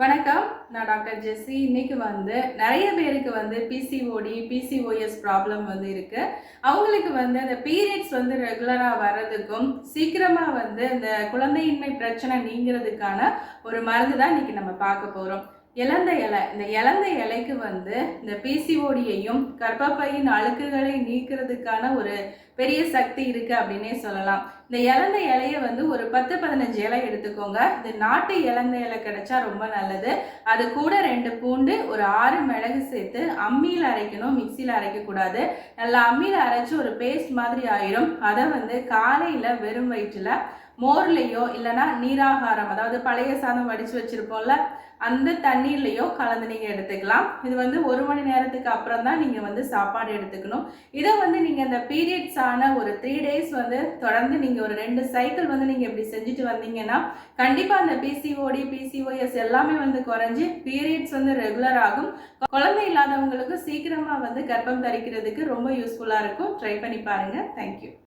வணக்கம் நான் டாக்டர் ஜெஸ்ஸி. இன்னைக்கு வந்து நிறைய பேருக்கு வந்து பிசிஓடி பிசிஓஎஸ் ப்ராப்ளம் வந்து இருக்கு. அவங்களுக்கு வந்து அந்த பீரியட்ஸ் வந்து ரெகுலராக வர்றதுக்கும் சீக்கிரமாக வந்து இந்த குழந்தையின்மை பிரச்சனை நீங்கிறதுக்கான ஒரு மருந்து தான் இன்னைக்கு நம்ம பார்க்க போகிறோம் இழந்த இலை இந்த இழந்த இலைக்கு வந்து இந்த பிசிஓடியையும் கர்ப்பப்பையின் அழுக்குகளை நீக்கிறதுக்கான ஒரு பெரிய சக்தி இருக்கு அப்படின்னே சொல்லலாம். இந்த இலந்த இலையை வந்து ஒரு பத்து பதினஞ்சு இலை எடுத்துக்கோங்க. இது நாட்டு இலந்த இலை கிடைச்சா ரொம்ப நல்லது. அது கூட ரெண்டு பூண்டு ஒரு ஆறு மிளகு சேர்த்து அம்மியில் அரைக்கணும். மிக்சியில் அரைக்கக்கூடாது. நல்லா அம்மியில் அரைச்சி ஒரு பேஸ்ட் மாதிரி ஆயிரும். அதை வந்து காலையில் வெறும் வயிற்றில் மோர்லேயோ இல்லைன்னா நீராகாரம் அதாவது பழைய சாதம் வடித்து வச்சுருப்போம்ல அந்த தண்ணீர்லையோ கலந்து நீங்கள் எடுத்துக்கலாம். இது வந்து ஒரு மணி நேரத்துக்கு அப்புறம் தான் நீங்கள் வந்து சாப்பாடு எடுத்துக்கணும். இதை வந்து நீங்கள் இந்த பீரியட்ஸ் ஆன ஒரு த்ரீ டேஸ் வந்து தொடர்ந்து நீங்கள் நீங்கள் ஒரு ரெண்டு சைக்கிள் வந்து நீங்கள் இப்படி செஞ்சுட்டு வந்தீங்கன்னா கண்டிப்பாக அந்த பிசிஓடி பிசிஓஎஸ் எல்லாமே வந்து குறைஞ்சி பீரியட்ஸ் வந்து ரெகுலர் ஆகும். குழந்தை இல்லாதவங்களுக்கு சீக்கிரமாக வந்து கர்ப்பம் தரிக்கிறதுக்கு ரொம்ப யூஸ்ஃபுல்லாக இருக்கும். ட்ரை பண்ணி பாருங்கள் தேங்க்யூ